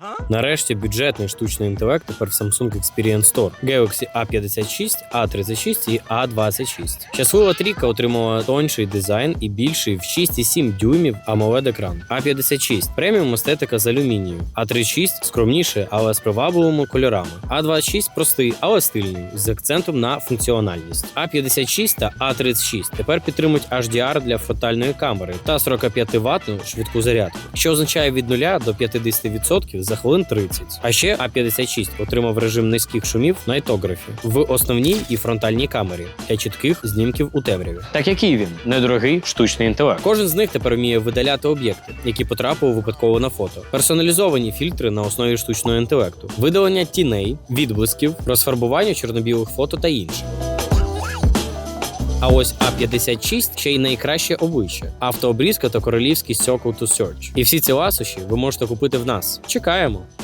Huh? Нарешті бюджетний штучний інтелект тепер в Samsung Experience Store. Galaxy A56, A36 і A26. Щаслива трійка отримала тонший дизайн і більший в 6,7 дюймів amoled екран. A56 преміум естетика з алюмінію. A36 скромніше, але з привабливими кольорами. A26 простий, але стильний, з акцентом на функціональність. A56 та A36 тепер підтримують HDR для фронтальної камери та 45 ваттну швидку зарядку, що означає від 0 до 50% за хвилин 30. А ще A56 отримав режим низьких шумів на ітографі в основній і фронтальній камері для чітких знімків у темряві. Так який він недорогий штучний інтелект. Кожен з них тепер вміє видаляти об'єкти, які потрапили випадково на фото, персоналізовані фільтри на основі штучного інтелекту, видалення тіней, відблисків, розфарбування чорно-білих фото та інше. А ось А56 ще й найкраще обличчя, автообрізка та королівський Circle to Search. І всі ці ласощі ви можете купити в нас. Чекаємо.